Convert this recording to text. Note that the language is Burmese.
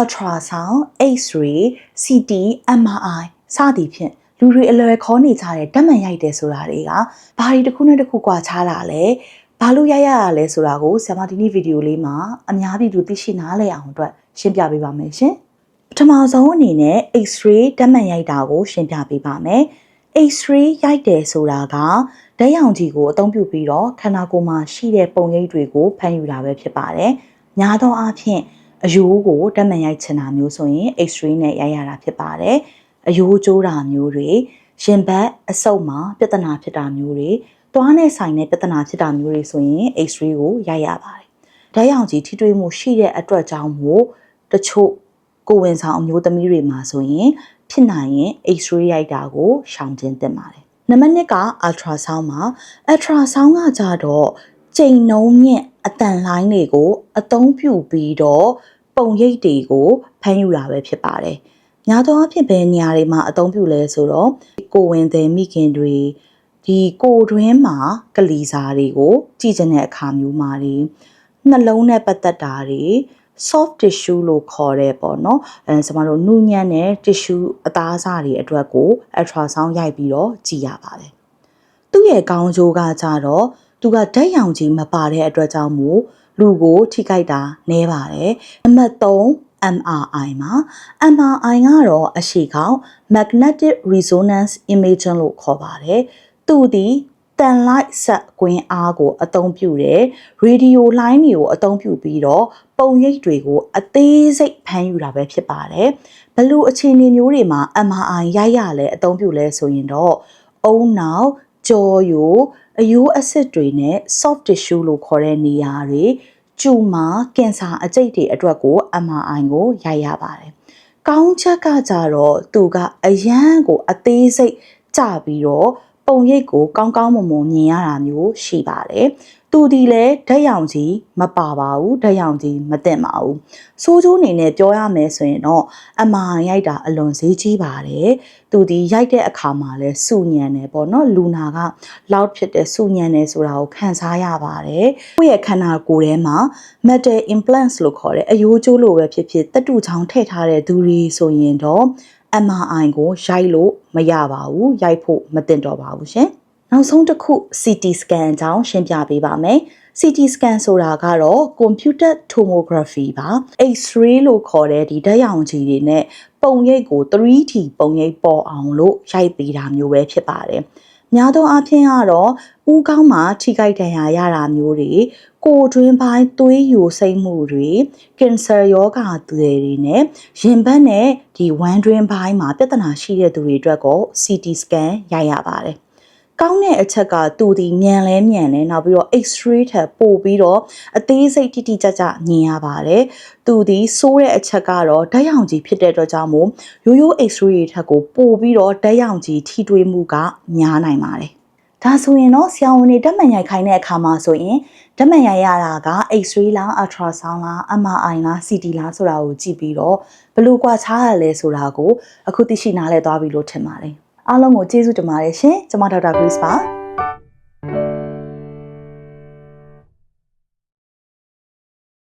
ultrasound X-ray CT MRI စသည်ဖြင့်လူတွေအလွယ်ခေါ်နေကြတဲ့ဓာတ်မှန်ရိုက်တယ်ဆိုတာတွေကဘာတွေတစ်ခုနဲ့တစ်ခုကွာခြားတာလဲဘာလို့ရိုက်ရတာလဲဆိုတာကိုဆရာမဒီနေ့ဗီဒီယိုလေးမှာအများပြည်သူသိရှိနားလည်အောင်အတွက်ရှင်းပြပေးပါမယ်ရှင်ပထမဆုံးအနေနဲ့ X-ray ဓာတ်မှန်ရိုက်တာကို ရှင်းပြပေးပါမယ် X-ray ရိုက်တယ်ဆိုတာကဓာတ်ရောင်ခြည်ကိုအသုံးပြုပြီးတော့ခန္ဓာကိုယ်မှာရှိတဲ့ပုံရိပ်တွေကိုဖန်ယူတာပဲဖြစ်ပါတယ်။များသောအားဖြင့် အယိုးကိုဓာတ်မှန်ရိုက်ချင်တာမျိုးဆိုရင် X-ray နဲ့ရိုက်ရတာဖြစ်ပါတယ်။အယိုးကျိုးတာမျိုးတွေရင်ဘတ်အဆုပ်မှာပြဿနာဖြစ်တာမျိုးတွေတွားနဲ့ဆိုင်တဲ့ပြဿနာဖြစ်တာမျိုးတွေဆိုရင် X-ray ကိုရိုက်ရပါတယ်။ဓာတ်ရောင်ခြည်ထိတွေ့မှုရှိတဲ့အတွက်ကြောင့်မို့တချို့ကိုယ်ဝန်ဆောင်အမျိုးသမီးတွေမှာဆိုရင်ဖြစ်နိုင်ရင် X-ray ရိုက်တာကိုရှောင်ကျဉ်သင့်ပါတယ်။နံပါတ်1က ultrasound မှာ ultrasound ကကြတော့ချိန်နှုံးမြင့်အတန်လိုင်းတွေကိုအသုံးပြုပြီးတော့ ပုံရိပ်တွေကိုဖမ်းယူတာပဲဖြစ်ပါတယ်။ညာသောအဖြစ်ပဲနေရာတွေမှာအသုံးပြုလဲဆိုတော့ကိုဝင်သည်မိခင်တွေဒီကိုတွင်းမှာကလီစာတွေကိုကြည့်ကျင်တဲ့အခါမျိုးမှာတွေနှလုံးနဲ့ပတ်သက်တာတွေ soft tissue လို့ခေါ်တဲ့ပေါ့နော်အဲကျမတို့နူးညံ့တဲ့ tissue အသားအစာတွေအတွက်ကို ultrasound ရိုက်ပြီးတော့ကြည့်ရပါတယ်သူ့ရဲ့ကောင်းကျိုးကကြတော့သူကဓာတ်ရောင်ခြည်မပါတဲ့အတွက်ကြောင့်မို့ လူကိုထိခိုက်တာနည်းပါတယ်နံပါတ်3 MRI မှာ MRI ကတော့အရှိကောင်း magnetic resonance imaging လို့ခေါ်ပါတယ်သူဒီတန်လိုက်ဆက်ကွင်းအားကိုအသုံးပြုတဲ့ရေဒီယိုလိုင်းတွေကိုအသုံးပြုပြီးတော့ပုံရိပ်တွေကိုအသေးစိတ်ဖမ်းယူတာပဲဖြစ်ပါတယ်ဘလို့အခြေအနေမျိုးတွေမှာ MRI ရိုက်ရလဲအသုံးပြုလဲဆိုရင်တော့အုံနောက် ကြော်ယိုအယိုးအဆစ်တွေနဲ့ soft tissue လို့ခေါ်တဲ့နေရာတွေကျူမာကင်ဆာအကျိတ်တွေအတွက်ကို MRI ကိုရိုက်ရပါတယ်ကောင်းချက်ကကြတော့သူကအရန်ကိုအသေးစိတ်ကြပြီးတော့ ပုံရိပ်ကိုကောင်းကောင်းမွန်မွန်မြင်ရတာမျိုးရှိပါတယ်။သူဒီလည်းဓာတ်ရောင်ကြီးမပါပါဘူးဓာတ်ရောင်ကြီးမသိပါဘူး။ဆိုးကျိုးအနေနဲ့ပြောရမယ်ဆိုရင်တော့အမာရိုက်တာအလွန်ဈေးကြီးပါတယ်။သူဒီရိုက်တဲ့အခါမှာလဲစုညံတယ်ပေါ့နော်လူနာကလောက်ဖြစ်တဲ့စုညံတယ်ဆိုတာကိုခံစားရပါတယ်။ကိုယ့်ရဲ့ခန္ဓာကိုယ်ထဲမှာ metal implants လို့ခေါ်တဲ့အယိုးကျိုးလိုပဲဖြစ်ဖြစ်တတုချောင်းထည့်ထားတဲ့သူတွေဆိုရင်တော့ MRI ကိုရိုက်လို့မရပါဘူးရိုက်ဖို့မသင့်တော့ပါဘူးရှင်နောက်ဆုံးတစ်ခု CT scan အကြောင်းရှင်းပြပေးပါမယ် CT scan ဆိုတာကတော့ computer tomography ပါ X-ray လို့ခေါ်တဲ့ဒီဓာတ်ရောင်ခြည်တွေနဲ့ပုံရိပ်ကို 3D ပုံရိပ်ပေါ်အောင်လို့ရိုက်ပေးတာမျိုးပဲဖြစ်ပါတယ် များသောအားဖြင့်ကတော့ဦးခေါင်းမှာထိခိုက်ဒဏ်ရာရတာမျိုးတွေကိုတွင်းပိုင်းသွေးယိုစိမ့်မှုတွေကင်ဆာယောဂါတွေတွေနဲ့ရင်ဘတ်နဲ့ဒီဝမ်းတွင်းပိုင်းမှာပြဿနာရှိတဲ့သူတွေအတွက်ကို CT scan ရိုက်ရပါတယ် ကောင်းတဲ့အချက်ကသူဒီမြန်လဲမြန်လဲနောက်ပြီးတော့ X-ray ထပ်ပို့ပြီးတော့အသေးစိတ်တိတိကျကျမြင်ရပါတယ်။သူဒီဆိုးတဲ့အချက်ကတော့ဓာတ်ရောင်ခြည်ဖြစ်တဲ့အတွက်ကြောင့်မို့ရိုးရိုး X-ray ထက်ကိုပို့ပြီးတော့ဓာတ်ရောင်ခြည်ထိတွေ့မှုကများနိုင်ပါတယ်။ဒါဆိုရင်တော့ဆရာဝန်တွေဓာတ်မှန်ရိုက်ခိုင်းတဲ့အခါမှာဆိုရင်ဓာတ်မှန်ရိုက်ရတာက X-ray လား ultrasound လား MRI လား CT လားဆိုတာကိုကြည့်ပြီးတော့ဘယ်လိုကွာခြားရလဲဆိုတာကိုအခုသိရှိနားလည်သွားပြီလို့ထင်ပါတယ်။ အားလုံးကိုကျေးဇူးတင်ပါတယ်ရှင်ကျွန်မဒေါက်တာ Grace ပါ